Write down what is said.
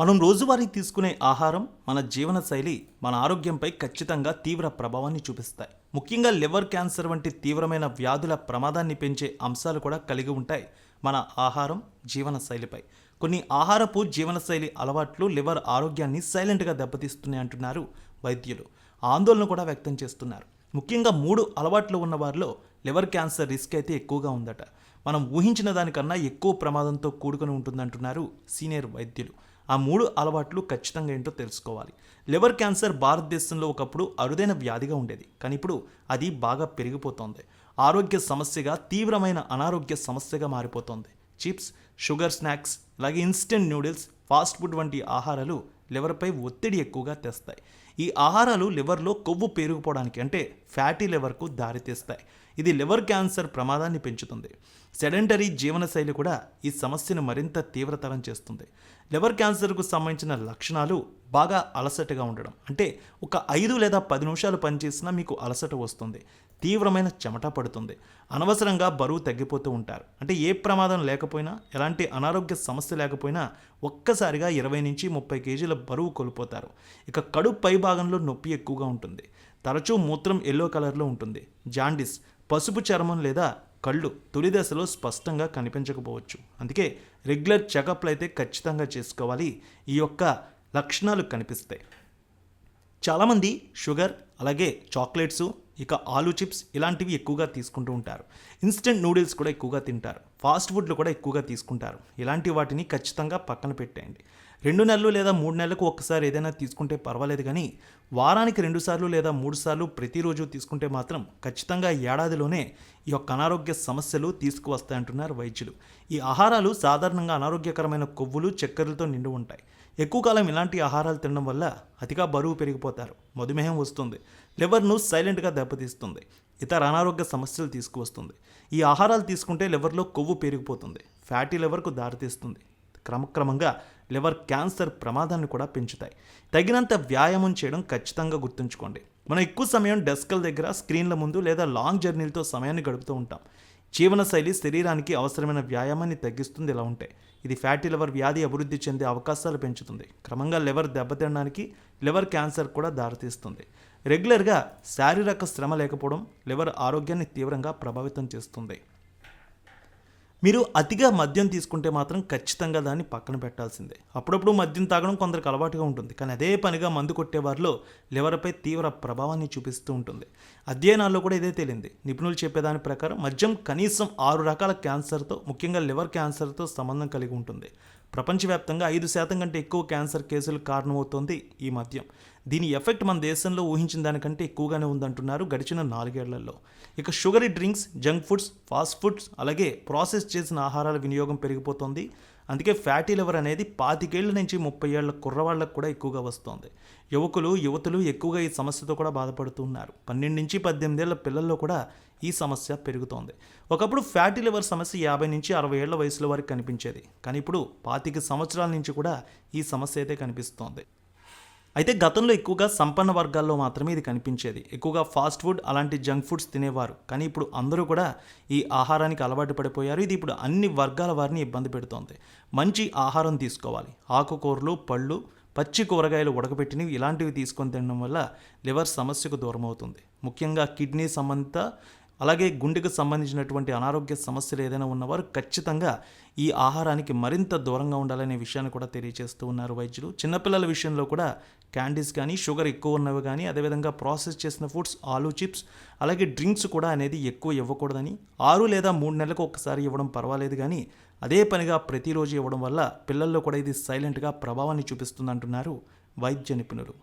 మనం రోజువారీ తీసుకునే ఆహారం మన జీవన శైలి మన ఆరోగ్యంపై ఖచ్చితంగా తీవ్ర ప్రభావాన్ని చూపిస్తాయి. ముఖ్యంగా లివర్ క్యాన్సర్ వంటి తీవ్రమైన వ్యాధుల ప్రమాదాన్ని పెంచే అంశాలు కూడా కలిగి ఉంటాయి మన ఆహారం జీవన శైలిపై. కొన్ని ఆహారపు జీవనశైలి అలవాట్లు లివర్ ఆరోగ్యాన్ని సైలెంట్గా దెబ్బతీస్తున్నాయి అంటున్నారు వైద్యులు. ఆందోళన కూడా వ్యక్తం చేస్తున్నారు. ముఖ్యంగా మూడు అలవాట్లు ఉన్న వారిలో లివర్ క్యాన్సర్ రిస్క్ అయితే ఎక్కువగా ఉందట. మనం ఊహించిన దానికన్నా ఎక్కువ ప్రమాదంతో కూడుకొని ఉంటుందంటున్నారు సీనియర్ వైద్యులు. ఆ మూడు అలవాట్లు ఖచ్చితంగా ఏంటో తెలుసుకోవాలి. లివర్ క్యాన్సర్ భారతదేశంలో ఒకప్పుడు అరుదైన వ్యాధిగా ఉండేది. కానీ ఇప్పుడు అది బాగా పెరిగిపోతోంది. ఆరోగ్య సమస్యగా తీవ్రమైన అనారోగ్య సమస్యగా మారిపోతోంది. చిప్స్ షుగర్ స్నాక్స్ అలాగే ఇన్స్టెంట్ నూడిల్స్ ఫాస్ట్ ఫుడ్ వంటి ఆహారాలు లివర్పై ఒత్తిడి ఎక్కువగా తెస్తాయి. ఈ ఆహారాలు లివర్లో కొవ్వు పెరిగిపోవడానికి అంటే ఫ్యాటీ లివర్కు దారితీస్తాయి. ఇది లివర్ క్యాన్సర్ ప్రమాదాన్ని పెంచుతుంది. సెడెంటరీ జీవనశైలి కూడా ఈ సమస్యను మరింత తీవ్రతరం చేస్తుంది. లివర్ క్యాన్సర్కు సంబంధించిన లక్షణాలు బాగా అలసటగా ఉండడం. అంటే ఒక ఐదు లేదా పది నిమిషాలు పనిచేసినా మీకు అలసట వస్తుంది. తీవ్రమైన చెమట పడుతుంది. అనవసరంగా బరువు తగ్గిపోతూ ఉంటారు. అంటే ఏ ప్రమాదం లేకపోయినా ఎలాంటి అనారోగ్య సమస్య లేకపోయినా ఒక్కసారిగా ఇరవై నుంచి ముప్పై కేజీల బరువు కోల్పోతారు. ఇక కడుపు పై భాగంలో నొప్పి ఎక్కువగా ఉంటుంది. తరచూ మూత్రం ఎల్లో కలర్లో ఉంటుంది. జాండిస్ పసుపు చర్మం లేదా కళ్ళు తొలి దశలో స్పష్టంగా కనిపించకపోవచ్చు. అందుకే రెగ్యులర్ చెకప్లు అయితే ఖచ్చితంగా చేసుకోవాలి. ఈ యొక్క లక్షణాలు కనిపిస్తాయి. చాలామంది షుగర్ అలాగే చాక్లెట్స్ ఇక ఆలు చిప్స్ ఇలాంటివి ఎక్కువగా తీసుకుంటూ ఉంటారు. ఇన్స్టెంట్ నూడిల్స్ కూడా ఎక్కువగా తింటారు. ఫాస్ట్ ఫుడ్లు కూడా ఎక్కువగా తీసుకుంటారు. ఇలాంటి వాటిని ఖచ్చితంగా పక్కన పెట్టేయండి. రెండు నెలలు లేదా మూడు నెలలకు ఒక్కసారి ఏదైనా తీసుకుంటే పర్వాలేదు కానీ వారానికి రెండుసార్లు లేదా మూడు సార్లు ప్రతిరోజు తీసుకుంటే మాత్రం ఖచ్చితంగా ఏడాదిలోనే ఈ యొక్క అనారోగ్య సమస్యలు తీసుకువస్తాయంటున్నారు వైద్యులు. ఈ ఆహారాలు సాధారణంగా అనారోగ్యకరమైన కొవ్వులు చక్కెరలతో నిండి ఉంటాయి. ఎక్కువ కాలం ఇలాంటి ఆహారాలు తినడం వల్ల అతిగా బరువు పెరిగిపోతారు. మధుమేహం వస్తుంది. లివర్ను సైలెంట్గా దెబ్బతీస్తుంది. ఇతర అనారోగ్య సమస్యలు తీసుకువస్తుంది. ఈ ఆహారాలు తీసుకుంటే లివర్లో కొవ్వు పెరిగిపోతుంది. ఫ్యాటీ లివర్కు దారితీస్తుంది. క్రమక్రమంగా లివర్ క్యాన్సర్ ప్రమాదాన్ని కూడా పెంచుతాయి. తగినంత వ్యాయామం చేయడం ఖచ్చితంగా గుర్తుంచుకోండి. మనం ఎక్కువ సమయం డెస్కల దగ్గర స్క్రీన్ల ముందు లేదా లాంగ్ జర్నీలతో సమయాన్ని గడుపుతూ ఉంటాం. జీవనశైలి శరీరానికి అవసరమైన వ్యాయామాన్ని తగ్గిస్తుంది ఇలా ఉంటాయి ఇది ఫ్యాటీ లివర్ వ్యాధి అభివృద్ధి చెందే అవకాశాలు పెంచుతుంది. క్రమంగా లివర్ దెబ్బతినడానికి లివర్ క్యాన్సర్ కూడా దారితీస్తుంది. రెగ్యులర్గా శారీరక శ్రమ లేకపోవడం లివర్ ఆరోగ్యాన్ని తీవ్రంగా ప్రభావితం చేస్తుంది. మీరు అతిగా మద్యం తీసుకుంటే మాత్రం ఖచ్చితంగా దాన్ని పక్కన పెట్టాల్సిందే. అప్పుడప్పుడు మద్యం తాగడం కొందరికి అలవాటుగా ఉంటుంది. కానీ అదే పనిగా మందు కొట్టే వారిలో లివర్పై తీవ్ర ప్రభావాన్ని చూపిస్తూ ఉంటుంది. అధ్యయనాల్లో కూడా ఇదే తేలింది. నిపుణులు చెప్పేదాని ప్రకారం మద్యం కనీసం ఆరు రకాల క్యాన్సర్తో ముఖ్యంగా లివర్ క్యాన్సర్తో సంబంధం కలిగి ఉంటుంది. ప్రపంచవ్యాప్తంగా ఐదు శాతం కంటే ఎక్కువ క్యాన్సర్ కేసులు కారణమవుతోంది ఈ మద్యం. దీని ఎఫెక్ట్ మన దేశంలో ఊహించిన దానికంటే ఎక్కువగానే ఉందంటున్నారు గడిచిన నాలుగేళ్ళలో. ఇక sugary drinks junk foods fast foods అలాగే ప్రాసెస్ చేసిన ఆహారాల వినియోగం పెరిగిపోతుంది. అందుకే ఫ్యాటీ లివర్ అనేది పాతికేళ్ళ నుంచి ముప్పై ఏళ్ళ కుర్రవాళ్ళకు కూడా ఎక్కువగా వస్తుంది. యువకులు యువతులు ఎక్కువగా ఈ సమస్యతో కూడా బాధపడుతున్నారు. పన్నెండు నుంచి పద్దెనిమిదేళ్ళ పిల్లల్లో కూడా ఈ సమస్య పెరుగుతోంది. ఒకప్పుడు ఫ్యాటీ లివర్ సమస్య యాభై నుంచి అరవై ఏళ్ళ వయసులో వారికి కనిపించేది. కానీ ఇప్పుడు పాతిక సంవత్సరాల నుంచి కూడా ఈ సమస్య అయితే కనిపిస్తోంది. అయితే గతంలో ఎక్కువగా సంపన్న వర్గాల్లో మాత్రమే ఇది కనిపించేది. ఎక్కువగా ఫాస్ట్ ఫుడ్ అలాంటి జంక్ ఫుడ్స్ తినేవారు. కానీ ఇప్పుడు అందరూ కూడా ఈ ఆహారానికి అలవాటు పడిపోయారు. ఇది ఇప్పుడు అన్ని వర్గాల వారిని ఇబ్బంది పెడుతోంది. మంచి ఆహారం తీసుకోవాలి. ఆకుకూరలు పళ్ళు పచ్చి కూరగాయలు ఉడకబెట్టినవి ఇలాంటివి తీసుకొని తినడం వల్ల లివర్ సమస్యకు దూరం అవుతుంది ముఖ్యంగా కిడ్నీ సంబంధిత అలాగే గుండెకు సంబంధించినటువంటి అనారోగ్య సమస్యలు ఏదైనా ఉన్నవారు ఖచ్చితంగా ఈ ఆహారానికి మరింత దూరంగా ఉండాలనే విషయాన్ని కూడా తెలియజేస్తూ ఉన్నారు వైద్యులు. చిన్నపిల్లల విషయంలో కూడా క్యాండీస్ కానీ షుగర్ ఎక్కువ ఉన్నవి కానీ అదేవిధంగా ప్రాసెస్ చేసిన ఫుడ్స్ ఆలు చిప్స్ అలాగే డ్రింక్స్ కూడా అనేది ఎక్కువ ఇవ్వకూడదని ఆరు లేదా మూడు నెలలకు ఒకసారి ఇవ్వడం పర్వాలేదు కానీ అదే పనిగా ప్రతిరోజు ఇవ్వడం వల్ల పిల్లల్లో కూడా ఇది సైలెంట్గా ప్రభావాన్ని చూపిస్తుందంటున్నారు వైద్య నిపుణులు.